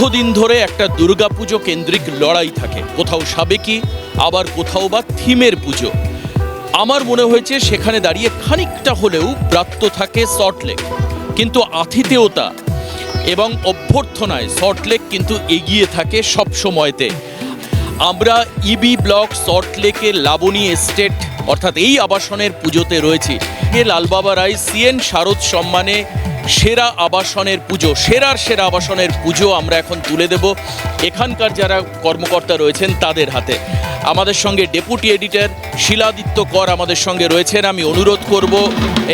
দীর্ঘদিন ধরে একটা দুর্গাপুজো কেন্দ্রিক লড়াই থাকে। কোথাও সাবেকি, আবার কোথাও বা থিমের পুজো। আমার মনে হয়েছে সেখানে দাঁড়িয়ে খানিকটা হলেও প্রাপ্ত থাকে সল্টলেক কিন্তু আতিথেয়তা এবং অভ্যর্থনায় সল্টলেক কিন্তু এগিয়ে থাকে সব সময়তে আমরা ইবি ব্লক সল্টলেকের লাবণী এস্টেট অর্থাৎ এই আবাসনের পুজোতে রয়েছি। লালবাবা রায় সিএন শারদ সম্মানে সেরা আবাসনের পুজো, সেরার সেরা আবাসনের পুজো আমরা এখন তুলে দেব। এখানকার যারা কর্মকর্তা রয়েছেন তাদের হাতে। আমাদের সঙ্গে ডেপুটি এডিটর শিলাদিত্য কর আমাদের সঙ্গে রয়েছেন। আমি অনুরোধ করব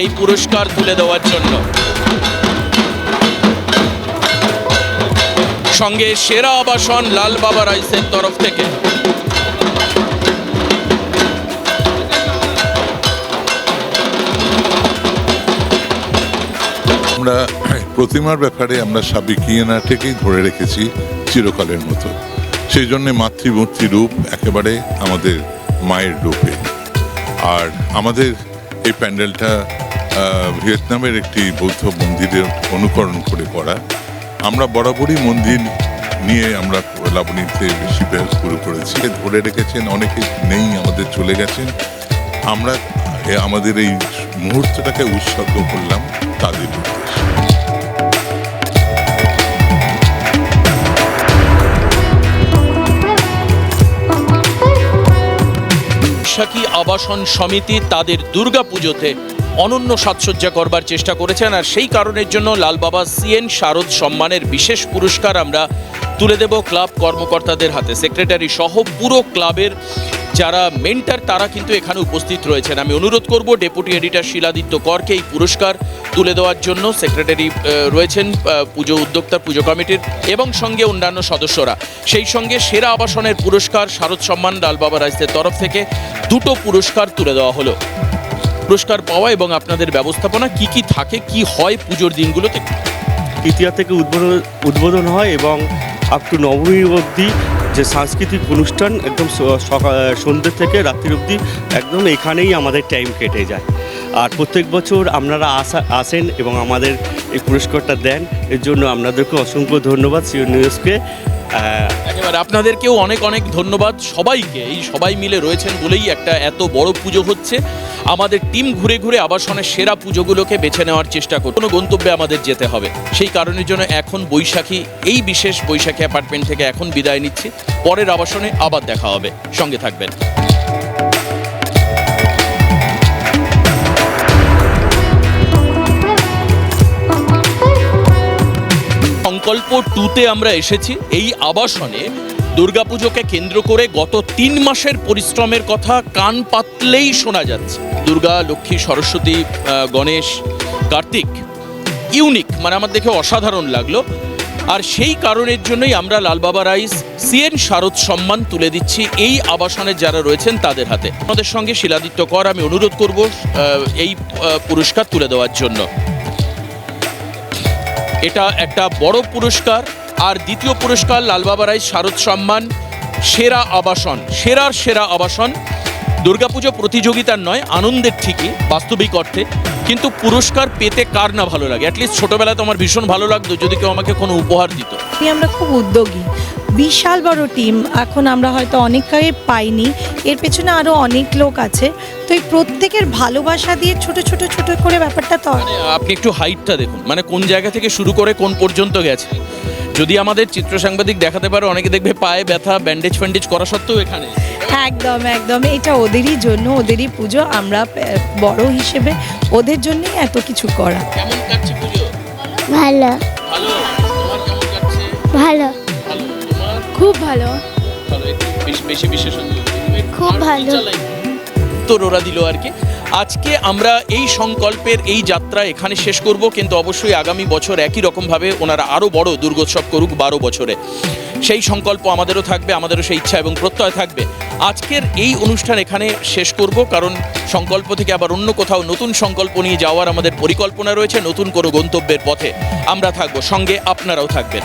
এই পুরস্কার তুলে দেওয়ার জন্য। সঙ্গে সেরা আবাসন লাল বাবা রাইসের তরফ থেকে। আমরা প্রতিমার ব্যাপারে আমরা সাবিকিয়ানাটাকেই ধরে রেখেছি চিরকালের মতো। সেই জন্যে মাতৃমূর্তি রূপ একেবারে আমাদের মায়ের রূপে। আর আমাদের এই প্যান্ডেলটা ভিয়েতনামের একটি বৌদ্ধ মন্দিরের অনুকরণ করে করা। আমরা বরাবরই মন্দির নিয়ে আমরা লাবণীতে বেশি শুরু করেছি। ধরে রেখেছেন অনেকে নেই, আমাদের চলে গেছেন। আমরা আমাদের এই মুহূর্তটাকে উৎসর্গ করলাম। আবাসন সমিতি তাদের দুর্গাপুজোতে অনন্য সাজসজ্জা করবার চেষ্টা করেছেন, আর সেই কারণের জন্য লালবাবা সিএন শারদ সম্মানের বিশেষ পুরস্কার আমরা তুলে দেব ক্লাব কর্মকর্তাদের হাতে। সেক্রেটারি সহ পুরো ক্লাবের যারা মেন্টার, তারা কিন্তু এখানে উপস্থিত রয়েছেন। আমি অনুরোধ করব ডেপুটি এডিটর শিলাদিত্য করকে এই পুরস্কার তুলে দেওয়ার জন্য সেক্রেটারি রয়েছেন পুজো উদ্যোক্তা, পুজো কমিটির এবং সঙ্গে অন্যান্য সদস্যরা। সেই সঙ্গে সেরা আবাসনের পুরস্কার শারদ সম্মান লালবাবা রাইসের তরফ থেকে দুটো পুরস্কার তুলে দেওয়া হলো। পুরস্কার পাওয়া এবং আপনাদের ব্যবস্থাপনা কি কি থাকে, কি হয় পুজোর দিনগুলোতে? ইতিহাস থেকে উদ্বোধন উদ্বোধন হয় এবং আপ টু নবমী অবধি যে সাংস্কৃতিক অনুষ্ঠান একদম সন্ধ্যে থেকে রাত্রি অবধি একদম এখানেই আমাদের টাইম কেটে যায়। আর প্রত্যেক বছর আপনারা আসা, আসেন এবং আমাদের এই পুরস্কারটা দেন। এর জন্য আপনাদেরকে অসংখ্য ধন্যবাদ সিও নিউজকে। একেবারে আপনাদেরকেও অনেক অনেক ধন্যবাদ সবাইকে। এই সবাই মিলে রয়েছেন বলেই একটা এত বড় পুজো হচ্ছে। আমাদের টিম ঘুরে ঘুরে আবাসনের সেরা পুজোগুলোকে বেছে নেওয়ার চেষ্টা করব কোনো গন্তব্যে আমাদের যেতে হবে। সেই কারণের জন্য এখন বৈশাখী, এই বিশেষ বৈশাখী অ্যাপার্টমেন্ট থেকে এখন বিদায় নিচ্ছি। পরের আবাসনে আবার দেখা হবে। সঙ্গে থাকবেন। সংকল্প টুতে আমরা এসেছি। এই আবাসনে দুর্গাপুজোকে কেন্দ্র করে গত তিন মাসের পরিশ্রমের কথা কান পাতলেই শোনা যাচ্ছে। দুর্গা, লক্ষ্মী, সরস্বতী গণেশ, কার্তিক, ইউনিক মানে আমার দেখে অসাধারণ লাগল। আর সেই কারণের জন্যই আমরা লালবাবা রাইস সিএন শারদ সম্মান তুলে দিচ্ছি এই আবাসনে যারা রয়েছেন তাদের হাতে। আমাদের সঙ্গে শিলাদিত্য কর, আমি অনুরোধ করব এই পুরস্কার তুলে দেওয়ার জন্য। এটা একটা বড় পুরস্কার। আর দ্বিতীয় পুরস্কার লালবাবা রায় শারদ সম্মান, সেরা আবাসন, সেরার সেরা আবাসন। দুর্গাপুজো প্রতিযোগিতার নয়, আনন্দের ঠিকই, বাস্তবিক অর্থে। কিন্তু পুরস্কার পেতে কার না ভালো লাগে? অ্যাটলিস্ট ছোটবেলায় তো আমার ভীষণ ভালো লাগতো, যদি কেউ আমাকে কোনো উপহার দিত। আমরা খুব উদ্যোগী। বিশাল বড় টিম। এখন আমরা হয়তো অনেকটাই পাইনি। এর পেছনে আরও অনেক লোক আছে। তো এই প্রত্যেকের ভালোবাসা দিয়ে ছোট ছোট ছোট করে ব্যাপারটা তো মানে আপনি একটু হাইটটা দেখুন। মানে কোন জায়গা থেকে শুরু করে কোন পর্যন্ত গেছে। যদি আমাদের চিত্র সাংবাদিক দেখাতে পারে অনেকে দেখবে পায়ে ব্যথা ব্যান্ডেজ ফ্যান্ডেজ করা সত্ত্বেও এখানে। একদম একদম। এটা ওদেরই জন্য ওদেরই পুজো। আমরা বড় হিসেবে ওদের জন্যই এত কিছু করা। কেমন কাটছে পুজো? ভালো। ভালো? তোমার কেমন কাটছে? ভালো। খুব ভালো। বেশি বেশি খুব ভালো। তোর ওরা দিল আর কি। আজকে আমরা এই সংকল্পের এই যাত্রা এখানে শেষ করব কিন্তু অবশ্যই আগামী বছর একই রকমভাবে ওনারা আরও বড় দুর্গোৎসব করুক বারো বছরে। সেই সংকল্প আমাদেরও থাকবে আমাদেরও সেই ইচ্ছা এবং প্রত্যয় থাকবে। আজকের এই অনুষ্ঠান এখানে শেষ করব কারণ সংকল্প থেকে আবার অন্য কোথাও নতুন সংকল্প নিয়ে যাওয়ার আমাদের পরিকল্পনা রয়েছে নতুন কোনো গন্তব্যের পথে আমরা থাকব। সঙ্গে আপনারাও থাকবেন।